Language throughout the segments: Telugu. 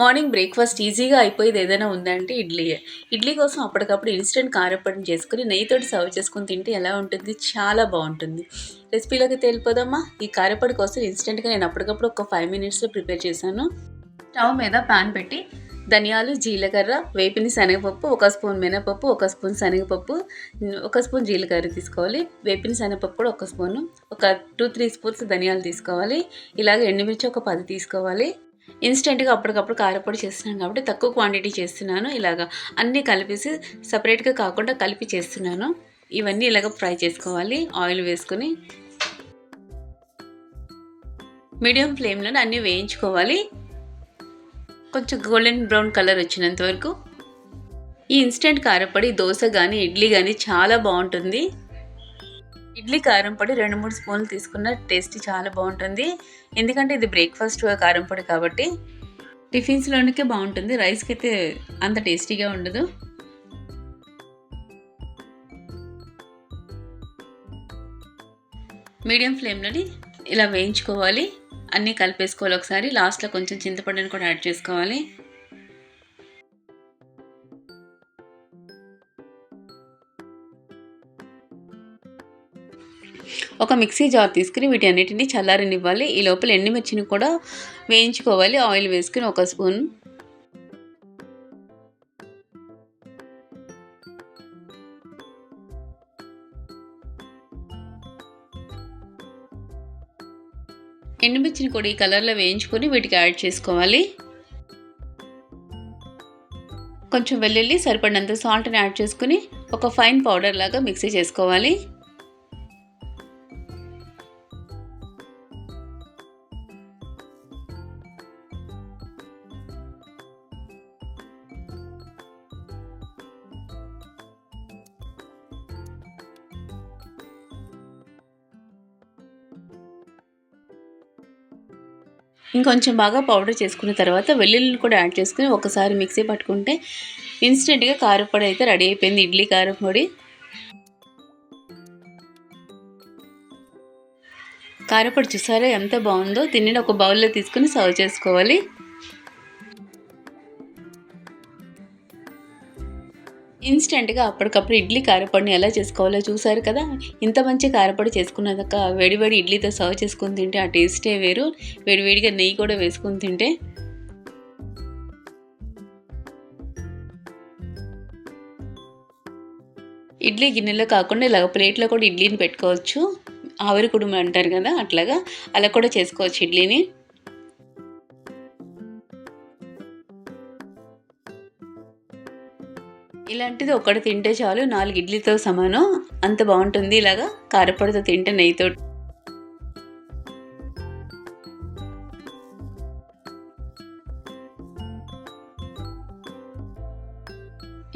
మార్నింగ్ బ్రేక్ఫాస్ట్ ఈజీగా అయిపోయేది ఏదైనా ఉందంటే ఇడ్లీయే ఇడ్లీ కోసం అప్పటికప్పుడు ఇన్స్టెంట్ కారప్పొడిని చేసుకుని నెయ్యితోటి సర్వ్ చేసుకుని తింటే ఎలా ఉంటుంది? చాలా బాగుంటుంది. రెసిపీలోకి తెలిపోదమ్మా ఈ కారప్పొడి కోసం ఇన్స్టెంట్గా నేను అప్పటికప్పుడు ఒక ఫైవ్ మినిట్స్లో ప్రిపేర్ చేశాను. స్టవ్ మీద పాన్ పెట్టి ధనియాలు జీలకర్ర వేపిన శనగపప్పు ఒక స్పూన్ మినపప్పు ఒక స్పూన్ శనగపప్పు ఒక స్పూన్ జీలకర్ర తీసుకోవాలి. వేపిన శనగపప్పు కూడా ఒక స్పూను. ఒక టూ త్రీ స్పూన్స్ ధనియాలు తీసుకోవాలి. ఇలాగ ఎండుమిర్చి ఒక పది తీసుకోవాలి. ఇన్స్టెంట్గా అప్పటికప్పుడు కారపొడి చేస్తున్నాను కాబట్టి తక్కువ క్వాంటిటీ చేస్తున్నాను. ఇలాగ అన్నీ కలిపేసి సపరేట్గా కాకుండా కలిపి చేస్తున్నాను. ఇవన్నీ ఇలాగ ఫ్రై చేసుకోవాలి. ఆయిల్ వేసుకొని మీడియం ఫ్లేమ్లో అన్నీ వేయించుకోవాలి. కొంచెం గోల్డెన్ బ్రౌన్ కలర్ వచ్చినంత వరకు. ఈ ఇన్స్టెంట్ కారపొడి దోశ కానీ ఇడ్లీ కానీ చాలా బాగుంటుంది. ఇడ్లీ కారం పొడి రెండు మూడు స్పూన్లు తీసుకున్న టేస్ట్ చాలా బాగుంటుంది. ఎందుకంటే ఇది బ్రేక్ఫాస్ట్ కారం పొడి కాబట్టి టిఫిన్స్లోనికే బాగుంటుంది. రైస్కి అయితే అంత టేస్టీగా ఉండదు. మీడియం ఫ్లేమ్లోని ఇలా వేయించుకోవాలి. అన్నీ కలిపేసుకోవాలి ఒకసారి. లాస్ట్లో కొంచెం చింతపండుని కూడా యాడ్ చేసుకోవాలి. ఒక మిక్సీ జార్ తీసుకుని వీటి అన్నిటిని చల్లారనివ్వాలి. ఈ లోపల ఎండుమిర్చిని కూడా వేయించుకోవాలి. ఆయిల్ వేసుకుని ఒక స్పూన్. ఎండుమిర్చిని కూడా ఈ కలర్లో వేయించుకొని వీటికి యాడ్ చేసుకోవాలి. కొంచెం వెల్లుల్లి సరిపడినంత సాల్ట్ని యాడ్ చేసుకుని ఒక ఫైన్ పౌడర్ లాగా మిక్సీ చేసుకోవాలి. ఇంకొంచెం బాగా పౌడర్ చేసుకున్న తర్వాత వెల్లుల్లిని కూడా యాడ్ చేసుకుని ఒకసారి మిక్సీ పట్టుకుంటే ఇన్స్టెంట్గా కారపొడి అయితే రెడీ అయిపోయింది. ఇడ్లీ కారపొడి కారపొడి చూసారా ఎంత బాగుందో? దీనిని ఒక బౌల్లో తీసుకుని సర్వ్ చేసుకోవాలి. ఇన్స్టెంట్గా అప్పటికప్పుడు ఇడ్లీ కారపొడిని ఎలా చేసుకోవాలో చూసారు కదా? ఇంత మంచి కారపొడి చేసుకున్నాక వేడివేడి ఇడ్లీతో సర్వ్ చేసుకుని తింటే ఆ టేస్టే వేరు. వేడివేడిగా నెయ్యి కూడా వేసుకుని తింటే ఇడ్లీ గిన్నెలో కాకుండా ఇలాగ ప్లేట్లో కూడా ఇడ్లీని పెట్టుకోవచ్చు. ఆవిరి కుడుము అంటారు కదా అట్లాగా. అలా కూడా చేసుకోవచ్చు ఇడ్లీని. ఇలాంటిది ఒకటి తింటే చాలు నాలుగు ఇడ్లీతో సమానం. అంత బాగుంటుంది ఇలాగా కారపొడితో తింటే నెయ్యితో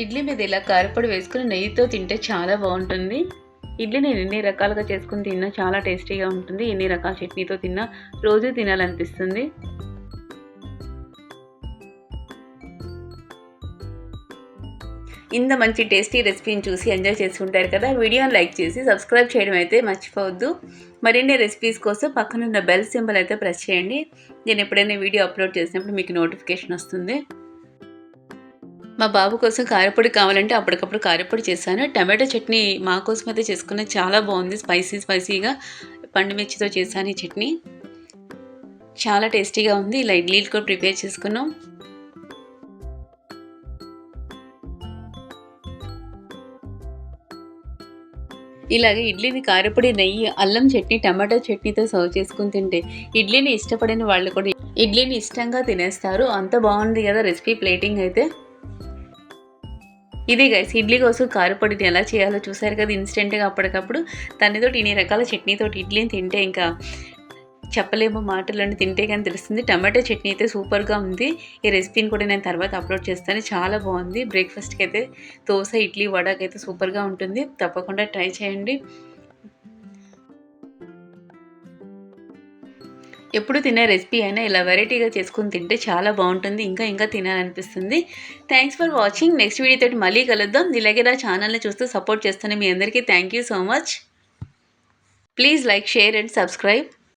ఇడ్లీ మీద ఇలా కారపొడి వేసుకుని నెయ్యితో తింటే చాలా బాగుంటుంది. ఇడ్లీ నేను ఎన్ని రకాలుగా చేసుకుని తిన్నా చాలా టేస్టీగా ఉంటుంది. ఎన్ని రకాల చట్నీతో తిన్నా రోజు తినాలనిపిస్తుంది. ఇంత మంచి టేస్టీ రెసిపీని చూసి ఎంజాయ్ చేసి ఉంటారు కదా వీడియోని లైక్ చేసి సబ్స్క్రైబ్ చేయడం అయితే మర్చిపోవద్దు. మరిన్ని రెసిపీస్ కోసం పక్కనున్న బెల్ సింబల్ అయితే ప్రెస్ చేయండి. నేను ఎప్పుడైనా వీడియో అప్లోడ్ చేసినప్పుడు మీకు నోటిఫికేషన్ వస్తుంది. మా బాబు కోసం కారపొడి కావాలంటే అప్పటికప్పుడు కారపొడి చేశాను. టమాటో చట్నీ మా కోసం అయితే చేసుకున్న చాలా బాగుంది. స్పైసీ స్పైసీగా పండుమిర్చితో చేశాను ఈ చట్నీ. చాలా టేస్టీగా ఉంది. ఇలా ఇడ్లీలు కూడా ప్రిపేర్ చేసుకున్నాం. ఇలాగే ఇడ్లీని కారపొడి నెయ్యి అల్లం చట్నీ టమాటో చట్నీతో సర్వ్ చేసుకుని తింటే ఇడ్లీని ఇష్టపడిన వాళ్ళు కూడా ఇడ్లీని ఇష్టంగా తినేస్తారు. అంత బాగుంది కదా రెసిపీ ప్లేటింగ్ అయితే. ఇది గైస్ ఇడ్లీ కోసం కారపొడిని ఎలా చేయాలో చూసారు కదా ఇన్స్టెంట్గా అప్పటికప్పుడు. దానితోటి ఇన్ని రకాల చట్నీతో ఇడ్లీని తింటే ఇంకా చెప్పలేము మాటలను తింటే కానీ తెలుస్తుంది. టమాటో చట్నీ అయితే సూపర్గా ఉంది. ఈ రెసిపీని కూడా నేను తర్వాత అప్లోడ్ చేస్తాను. చాలా బాగుంది. బ్రేక్ఫాస్ట్కి అయితే దోశ ఇడ్లీ వడకి అయితే సూపర్గా ఉంటుంది. తప్పకుండా ట్రై చేయండి. ఎప్పుడు తినే రెసిపీ అయినా ఇలా వెరైటీగా చేసుకుని తింటే చాలా బాగుంటుంది. ఇంకా ఇంకా తినాలనిపిస్తుంది. Thanks for watching next video తోటి మళ్ళీ కలుద్దాం. ఇలాగే నా ఛానల్ని చూస్తూ సపోర్ట్ చేస్తాను మీ అందరికీ thank you so much please like share and subscribe